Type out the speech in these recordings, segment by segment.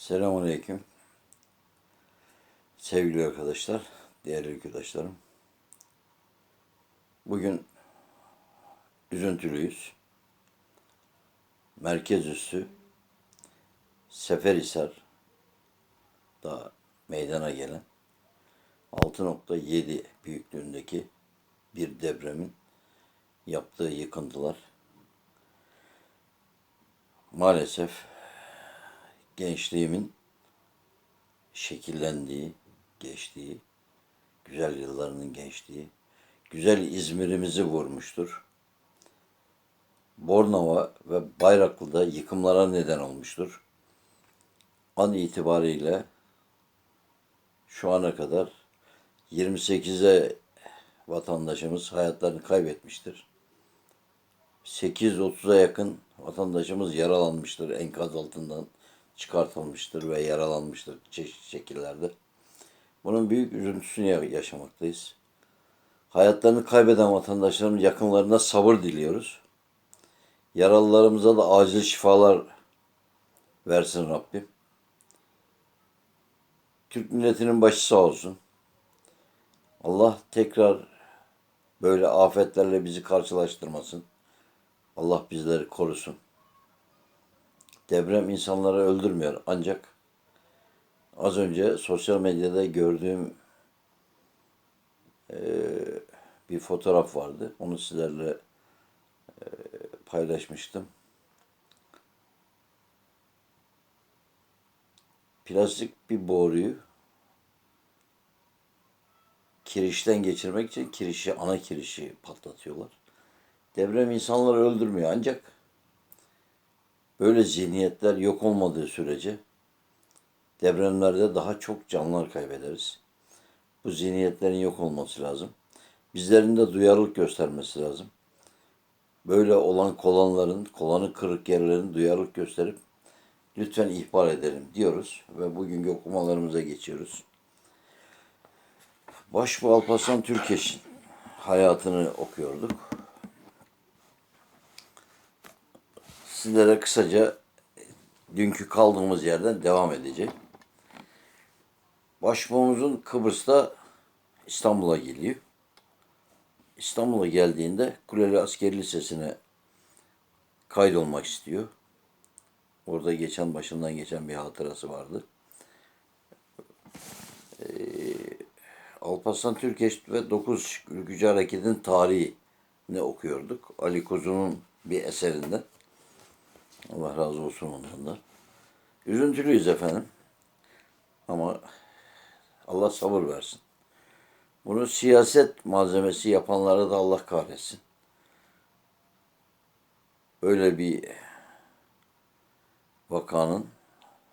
Selamünaleyküm. Sevgili arkadaşlar, değerli arkadaşlarım. Bugün üzüntülüyüz. Merkez üssü Seferhisar da meydana gelen 6.7 büyüklüğündeki bir depremin yaptığı yıkıntılar maalesef gençliğimin şekillendiği, geçtiği, güzel yıllarının geçtiği, güzel İzmir'imizi vurmuştur. Bornova ve Bayraklı'da yıkımlara neden olmuştur. An itibariyle şu ana kadar 28'e vatandaşımız hayatlarını kaybetmiştir. 830'a yakın vatandaşımız yaralanmıştır, enkaz altından çıkartılmıştır ve yaralanmıştır çeşitli şekillerde. Bunun büyük üzüntüsünü ya- yaşamaktayız. Hayatlarını kaybeden vatandaşlarımız yakınlarına sabır diliyoruz. Yaralılarımıza da acil şifalar versin Rabbim. Türk milletinin başı sağ olsun. Allah tekrar böyle afetlerle bizi karşılaştırmasın. Allah bizleri korusun. Deprem insanları öldürmüyor ancak az önce sosyal medyada gördüğüm eee, bir fotoğraf vardı. Onu sizlerle eee, paylaşmıştım. Plastik bir boruyu kirişten geçirmek için kirişi, ana kirişi patlatıyorlar. Deprem insanları öldürmüyor ancak böyle zihniyetler yok olmadığı sürece depremlerde daha çok canlar kaybederiz. Bu zihniyetlerin yok olması lazım. Bizlerin de duyarlılık göstermesi lazım. Böyle olan kolanların, kolanı kırık yerlerin duyarlılık gösterip lütfen ihbar edelim diyoruz ve bugünkü okumalarımıza geçiyoruz. Başbuğ Alparslan Türkeş'in hayatını okuyorduk. Sizlere kısaca dünkü kaldığımız yerden devam edeceğim. Başbuğumuzun Kıbrıs'ta İstanbul'a geliyor. İstanbul'a geldiğinde Kuleli Askeri Lisesi'ne kaydolmak istiyor. Orada geçen başından geçen bir hatırası vardı. Ee, Alparslan Türkeş ve 9 Ülkücü Hareketi'nin tarihini okuyorduk. Ali Kuzu'nun bir eserinden. Allah razı olsun ondan da. Üzüntülüyüz efendim. Ama Allah sabır versin. Bunu siyaset malzemesi yapanlara da Allah kahretsin. Öyle bir vakanın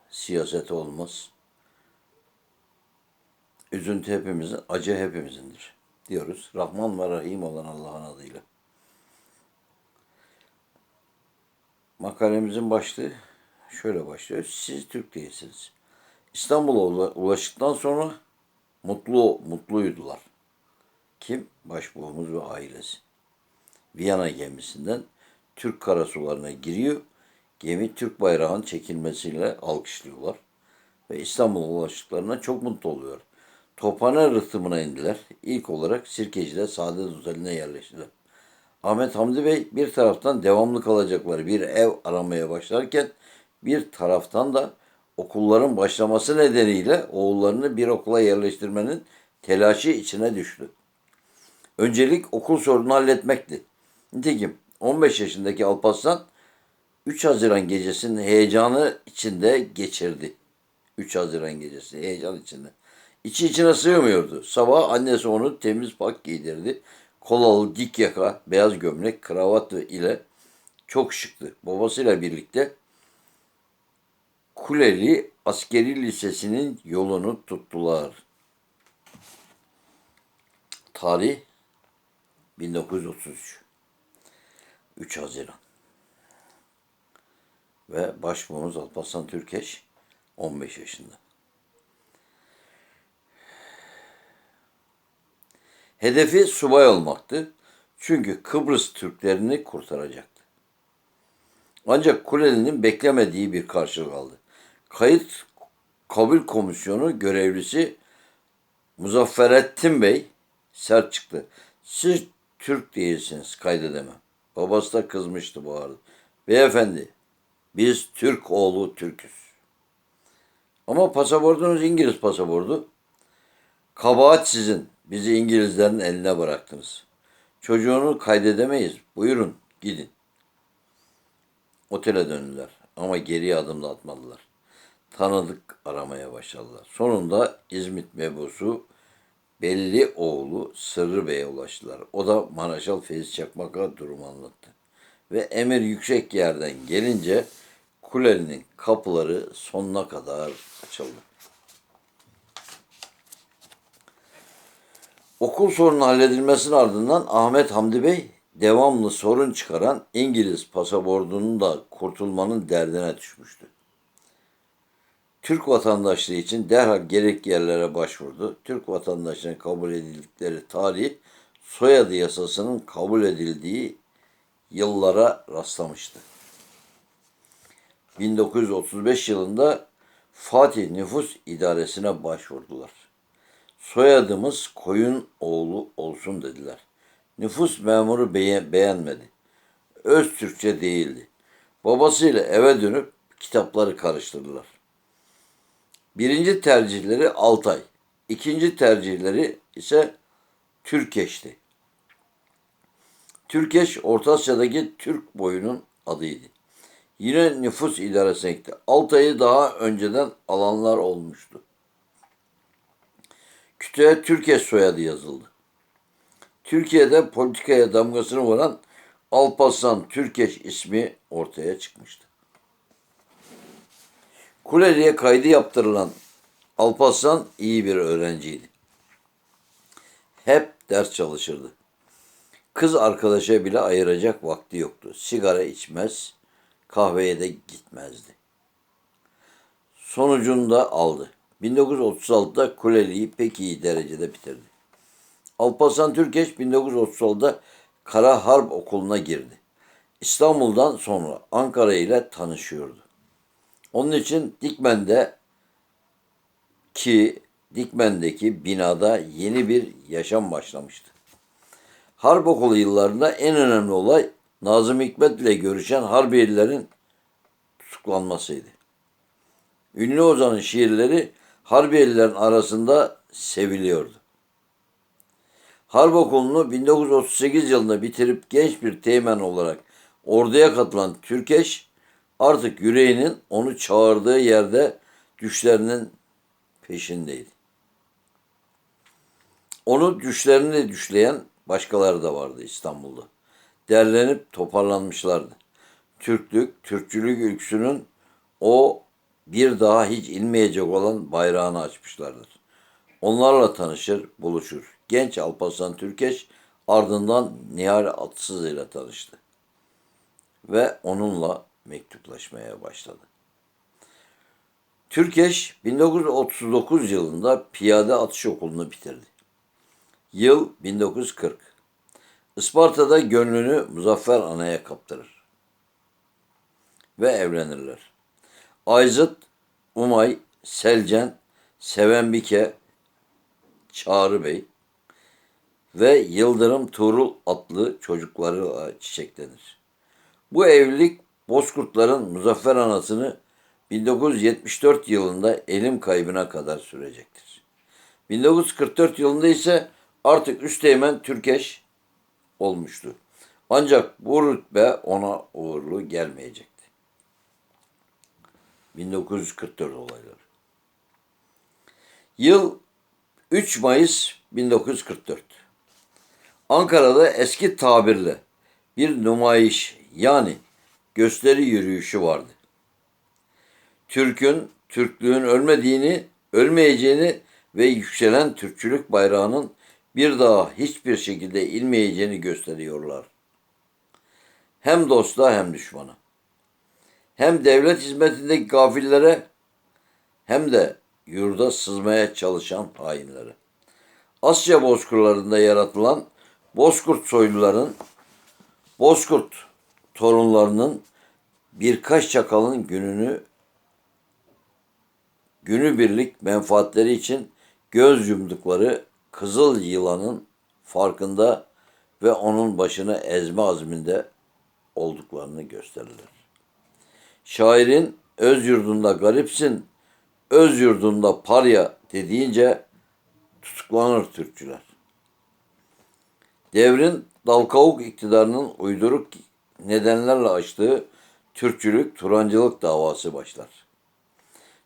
siyaseti olmaz. Üzüntü hepimizin, acı hepimizindir diyoruz. Rahman ve Rahim olan Allah'ın adıyla. Makalemizin başlığı şöyle başlıyor. Siz Türk değilsiniz. İstanbul'a ula- ulaştıktan sonra mutlu mutluydular. Kim? Başbuğumuz ve ailesi. Viyana gemisinden Türk karasularına giriyor. Gemi Türk bayrağının çekilmesiyle alkışlıyorlar. Ve İstanbul'a ulaştıklarına çok mutlu oluyor. Tophane rıhtımına indiler. İlk olarak Sirkeci'de Saadet Oteli'ne yerleştiler. Ahmet Hamdi Bey bir taraftan devamlı kalacakları bir ev aramaya başlarken bir taraftan da okulların başlaması nedeniyle oğullarını bir okula yerleştirmenin telaşı içine düştü. Öncelik okul sorunu halletmekti. Nitekim 15 yaşındaki Alparslan 3 Haziran gecesinin heyecanı içinde geçirdi. 3 Haziran gecesi heyecan içinde. İçi içine sığmıyordu. Sabah annesi onu temiz pak giydirdi. Kolalı dik yaka, beyaz gömlek, kravat ile çok şıktı. Babasıyla birlikte Kuleli Askeri Lisesi'nin yolunu tuttular. Tarih 1933. 3 Haziran. Ve başbuğumuz Alparslan Türkeş 15 yaşında. Hedefi subay olmaktı. Çünkü Kıbrıs Türklerini kurtaracaktı. Ancak Kuleli'nin beklemediği bir karşılık aldı. Kayıt kabul komisyonu görevlisi Muzafferettin Bey sert çıktı. Siz Türk değilsiniz kaydedemem. Babası da kızmıştı bu arada. Beyefendi biz Türk oğlu Türk'üz. Ama pasaportunuz İngiliz pasaportu. Kabahat sizin. Bizi İngilizlerin eline bıraktınız. Çocuğunu kaydedemeyiz. Buyurun gidin. Otele döndüler ama geriye adım da atmadılar. Tanıdık aramaya başladılar. Sonunda İzmit mebusu belli oğlu Sırrı Bey'e ulaştılar. O da Maraşal Feyzi Çakmak'a durumu anlattı. Ve emir yüksek yerden gelince kulenin kapıları sonuna kadar açıldı. Okul sorunu halledilmesinin ardından Ahmet Hamdi Bey devamlı sorun çıkaran İngiliz pasaportunun da kurtulmanın derdine düşmüştü. Türk vatandaşlığı için derhal gerekli yerlere başvurdu. Türk vatandaşlığına kabul edildikleri tarih soyadı yasasının kabul edildiği yıllara rastlamıştı. 1935 yılında Fatih Nüfus İdaresi'ne başvurdular. Soyadımız koyun oğlu olsun dediler. Nüfus memuru beğen- beğenmedi. Öz Türkçe değildi. Babasıyla eve dönüp kitapları karıştırdılar. Birinci tercihleri Altay. ikinci tercihleri ise Türkeş'ti. Türkeş Orta Asya'daki Türk boyunun adıydı. Yine nüfus idaresine gitti. Altay'ı daha önceden alanlar olmuştu. Kütüğe Türkeş soyadı yazıldı. Türkiye'de politikaya damgasını vuran Alparslan Türkeş ismi ortaya çıkmıştı. Kuleli'ye kaydı yaptırılan Alparslan iyi bir öğrenciydi. Hep ders çalışırdı. Kız arkadaşa bile ayıracak vakti yoktu. Sigara içmez, kahveye de gitmezdi. Sonucunda aldı. 1936'da Kuleli'yi pek iyi derecede bitirdi. Alparslan Türkeş 1936'da Kara Harp Okulu'na girdi. İstanbul'dan sonra Ankara ile tanışıyordu. Onun için Dikmen'de ki Dikmen'deki binada yeni bir yaşam başlamıştı. Harp okulu yıllarında en önemli olay Nazım Hikmet ile görüşen Harbiyelilerin tutuklanmasıydı. Ünlü Ozan'ın şiirleri Harbiyelilerin arasında seviliyordu. Harp okulunu 1938 yılında bitirip genç bir teğmen olarak orduya katılan Türkeş artık yüreğinin onu çağırdığı yerde düşlerinin peşindeydi. Onu düşlerini düşleyen başkaları da vardı İstanbul'da. Derlenip toparlanmışlardı. Türklük, Türkçülük ülküsünün o bir daha hiç inmeyecek olan bayrağını açmışlardır. Onlarla tanışır, buluşur. Genç Alparslan Türkeş ardından Nihal Atsız ile tanıştı. Ve onunla mektuplaşmaya başladı. Türkeş 1939 yılında piyade atış okulunu bitirdi. Yıl 1940. Isparta'da gönlünü Muzaffer Ana'ya kaptırır. Ve evlenirler. Ayzıt, Umay, Selcen, Sevenbike, Çağrı Bey ve Yıldırım Tuğrul adlı çocuklarıyla çiçeklenir. Bu evlilik Bozkurtların Muzaffer Anasını 1974 yılında elim kaybına kadar sürecektir. 1944 yılında ise artık Üsteğmen Türkeş olmuştu. Ancak bu rütbe ona uğurlu gelmeyecekti. 1944 olayları. Yıl 3 Mayıs 1944. Ankara'da eski tabirle bir numayiş yani gösteri yürüyüşü vardı. Türk'ün, Türklüğün ölmediğini, ölmeyeceğini ve yükselen Türkçülük bayrağının bir daha hiçbir şekilde inmeyeceğini gösteriyorlar. Hem dosta hem düşmana. Hem devlet hizmetindeki gafillere hem de yurda sızmaya çalışan hainlere. Asya bozkırlarında yaratılan Bozkurt soyluların, Bozkurt torunlarının birkaç çakalın gününü günübirlik menfaatleri için göz yumdukları kızıl yılanın farkında ve onun başını ezme azminde olduklarını gösterirler. Şairin öz yurdunda garipsin, öz yurdunda parya dediğince tutuklanır Türkçüler. Devrin Dalkavuk iktidarının uyduruk nedenlerle açtığı Türkçülük, Turancılık davası başlar.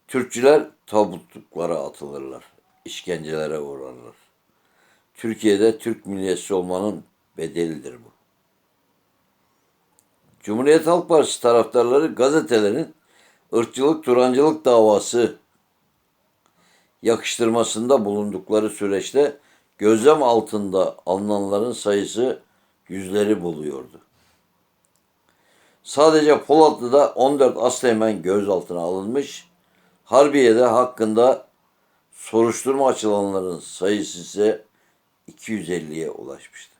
Türkçüler tabutluklara atılırlar, işkencelere uğrarlar. Türkiye'de Türk milliyetçisi olmanın bedelidir bu. Cumhuriyet Halk Partisi taraftarları gazetelerin ırkçılık, turancılık davası yakıştırmasında bulundukları süreçte gözlem altında alınanların sayısı yüzleri buluyordu. Sadece Polatlı'da 14 Aslemen gözaltına alınmış, Harbiye'de hakkında soruşturma açılanların sayısı ise 250'ye ulaşmıştı.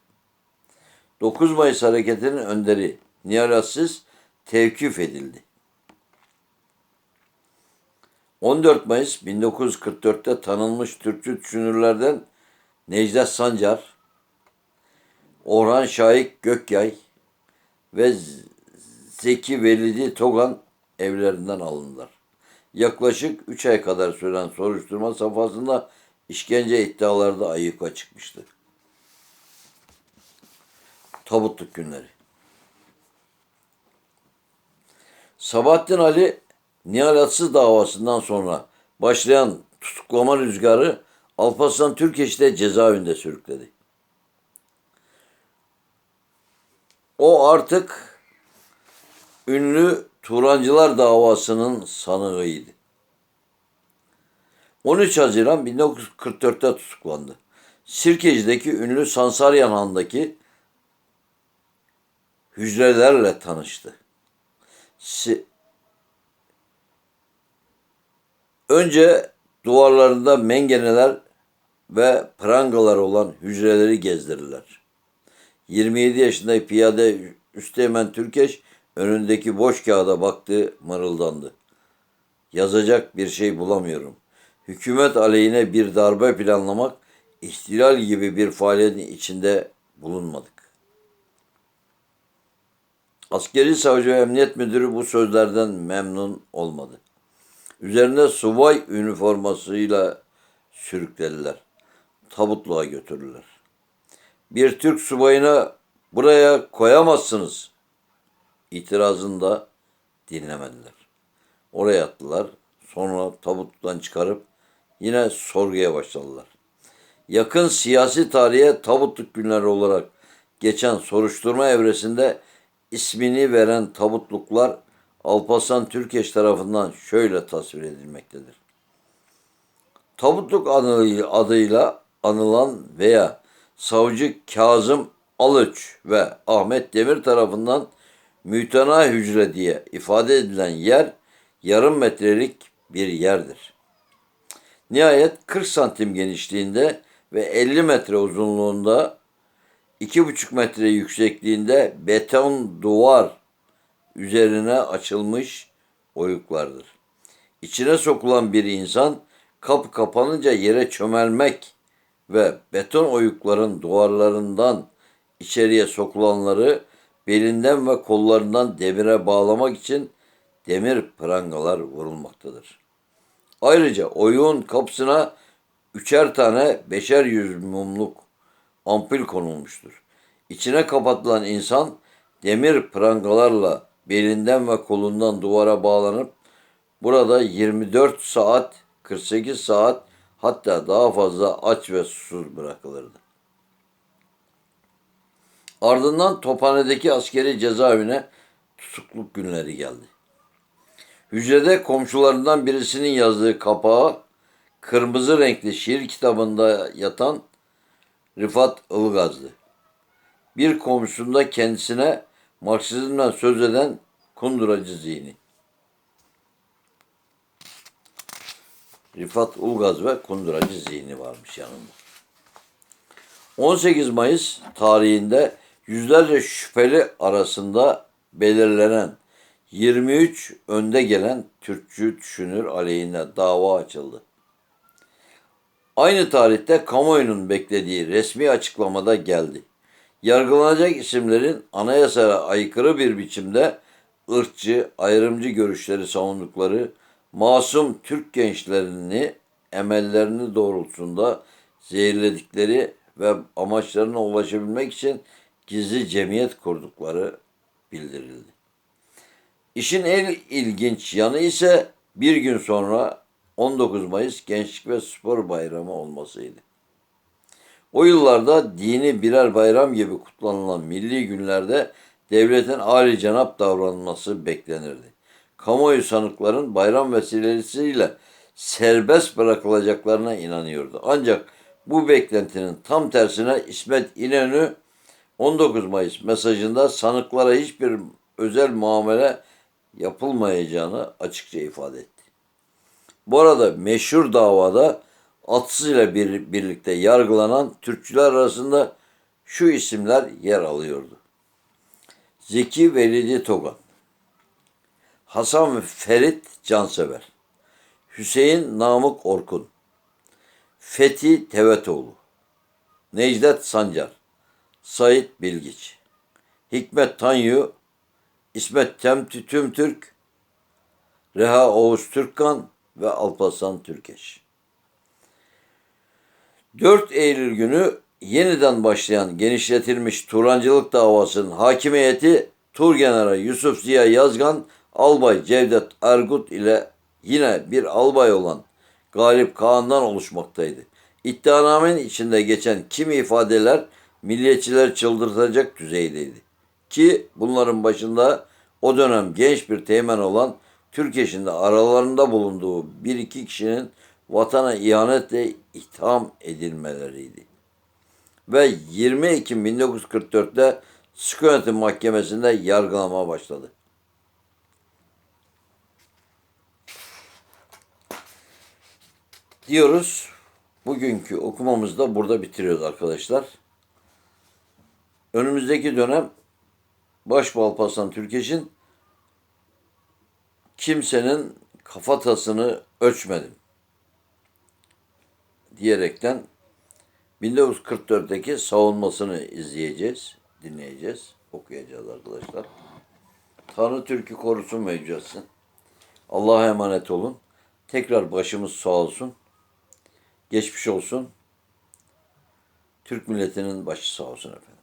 9 Mayıs hareketinin önderi Nihal Aziz tevkif edildi. 14 Mayıs 1944'te tanınmış Türkçü düşünürlerden Necdet Sancar, Orhan Şahik Gökyay ve Zeki Velidi Togan evlerinden alındılar. Yaklaşık 3 ay kadar süren soruşturma safhasında işkence iddiaları da ayyuka çıkmıştı. Tabutluk günleri. Sabahattin Ali Nihal davasından sonra başlayan tutuklama rüzgarı Alparslan Türkeş'te cezaevinde sürükledi. O artık ünlü Turancılar davasının sanığıydı. 13 Haziran 1944'te tutuklandı. Sirkeci'deki ünlü Sansaryan Han'daki hücrelerle tanıştı. Önce duvarlarında mengeneler ve prangalar olan hücreleri gezdirirler. 27 yaşında piyade Üsteğmen Türkeş önündeki boş kağıda baktı, mırıldandı. Yazacak bir şey bulamıyorum. Hükümet aleyhine bir darbe planlamak, ihtilal gibi bir faaliyetin içinde bulunmadık. Askeri savcı ve emniyet müdürü bu sözlerden memnun olmadı. Üzerinde subay üniformasıyla sürüklediler. Tabutluğa götürdüler. Bir Türk subayına buraya koyamazsınız itirazını da dinlemediler. Oraya attılar. Sonra tabuttan çıkarıp yine sorguya başladılar. Yakın siyasi tarihe tabutluk günleri olarak geçen soruşturma evresinde ismini veren tabutluklar Alparslan Türkeş tarafından şöyle tasvir edilmektedir. Tabutluk adıyla, anılan veya savcı Kazım Alıç ve Ahmet Demir tarafından mütena hücre diye ifade edilen yer yarım metrelik bir yerdir. Nihayet 40 santim genişliğinde ve 50 metre uzunluğunda 2,5 metre yüksekliğinde beton duvar üzerine açılmış oyuklardır. İçine sokulan bir insan kapı kapanınca yere çömelmek ve beton oyukların duvarlarından içeriye sokulanları belinden ve kollarından demire bağlamak için demir prangalar vurulmaktadır. Ayrıca oyuğun kapısına üçer tane beşer yüz mumluk ampul konulmuştur. İçine kapatılan insan demir prangalarla belinden ve kolundan duvara bağlanıp burada 24 saat, 48 saat hatta daha fazla aç ve susuz bırakılırdı. Ardından Tophane'deki askeri cezaevine tutukluk günleri geldi. Hücrede komşularından birisinin yazdığı kapağı kırmızı renkli şiir kitabında yatan Rıfat Ilgaz'dı. Bir komşusunda kendisine Marksizmden söz eden kunduracı zihni. Rifat Ulgaz ve kunduracı zihni varmış yanında. 18 Mayıs tarihinde yüzlerce şüpheli arasında belirlenen 23 önde gelen Türkçü düşünür aleyhine dava açıldı. Aynı tarihte kamuoyunun beklediği resmi açıklamada geldi. Yargılanacak isimlerin anayasaya aykırı bir biçimde ırkçı, ayrımcı görüşleri savundukları masum Türk gençlerini emellerini doğrultusunda zehirledikleri ve amaçlarına ulaşabilmek için gizli cemiyet kurdukları bildirildi. İşin en ilginç yanı ise bir gün sonra 19 Mayıs Gençlik ve Spor Bayramı olmasıydı. O yıllarda dini birer bayram gibi kutlanılan milli günlerde devletin âli cenap davranması beklenirdi. Kamuoyu sanıkların bayram vesilesiyle serbest bırakılacaklarına inanıyordu. Ancak bu beklentinin tam tersine İsmet İnönü 19 Mayıs mesajında sanıklara hiçbir özel muamele yapılmayacağını açıkça ifade etti. Bu arada meşhur davada Atsız ile bir, birlikte yargılanan Türkçüler arasında şu isimler yer alıyordu. Zeki Velidi Togan, Hasan Ferit Cansever, Hüseyin Namık Orkun, Fethi Tevetoğlu, Necdet Sancar, Sait Bilgiç, Hikmet Tanyu, İsmet Temtü Tümtürk, Reha Oğuz Türkkan ve Alparslan Türkeş. 4 Eylül günü yeniden başlayan genişletilmiş Turancılık davasının hakimiyeti Turgeneral Yusuf Ziya Yazgan, Albay Cevdet Ergut ile yine bir albay olan Galip Kağan'dan oluşmaktaydı. İddianamenin içinde geçen kimi ifadeler milliyetçiler çıldırtacak düzeydeydi. Ki bunların başında o dönem genç bir teğmen olan Türkeş'in de aralarında bulunduğu bir iki kişinin vatana ihanetle itham edilmeleriydi. Ve 20 Ekim 1944'te Sıkı Yönetim Mahkemesi'nde yargılama başladı. Diyoruz. Bugünkü okumamızı da burada bitiriyoruz arkadaşlar. Önümüzdeki dönem Başbuğ Alparslan Türkeş'in kimsenin kafatasını ölçmedim diyerekten 1944'teki savunmasını izleyeceğiz, dinleyeceğiz, okuyacağız arkadaşlar. Tanrı Türk'ü korusun ve yücelsin. Allah'a emanet olun. Tekrar başımız sağ olsun. Geçmiş olsun. Türk milletinin başı sağ olsun efendim.